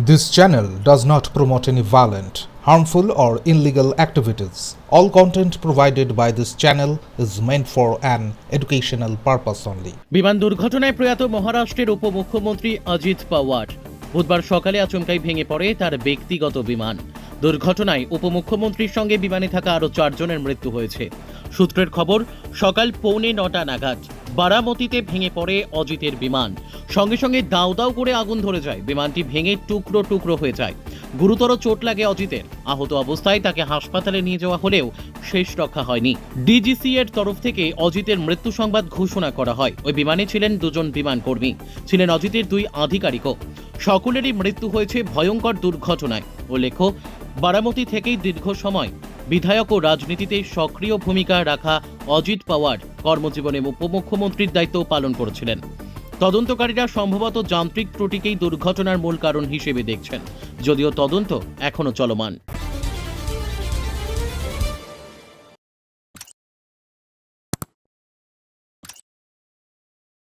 This channel does not promote any violent, harmful, or illegal activities. All content provided by this channel is meant for an educational purpose only. বিমান দুর্ঘটনায় প্রয়াত মহারাষ্ট্রের উপমুখ্যমন্ত্রী অজিত পাওয়ার বুধবার সকালে আচমকাই ভেঙে পড়ে তার ব্যক্তিগত বিমান দুর্ঘটনায় উপমুখ্যমন্ত্রীর সঙ্গে বিমানে থাকা আরও চারজনের মৃত্যু হয়েছে সূত্রের খবর সকাল পৌনে নটা নাগাদ বারামতিতে ভেঙে পড়ে অজিতের বিমান সঙ্গে সঙ্গে দাউ দাউ করে আগুন ধরে যায়। বিমানটি ভেঙে টুকরো টুকরো হয়ে যায়। গুরুতর চোট লাগে অজিতের। আহত অবস্থায় তাকে হাসপাতালে নিয়ে যাওয়া হলেও শেষ রক্ষা হয়নি। ডিজিসি এর তরফ থেকে অজিতের মৃত্যু সংবাদ ঘোষণা করা হয়। ওই বিমানে ছিলেন দুজন বিমান কর্মী। ছিলেন অজিতের দুই আধিকারিকও। সকলেরই মৃত্যু হয়েছে ভয়ঙ্কর দুর্ঘটনায়। উল্লেখ্য, বারামতি থেকেই দীর্ঘ সময় বিধায়ক ও রাজনীতিতে সক্রিয় ভূমিকা রাখা অজিত পাওয়ার কর্মজীবনে উপমুখ্যমন্ত্রীর দায়িত্ব পালন করেছিলেন। তদন্তকারীরা সম্ভবত যান্ত্রিক ত্রুটিকেই দুর্ঘটনার মূল কারণ হিসেবে দেখছেন যদিও তদন্ত এখনও চলমান।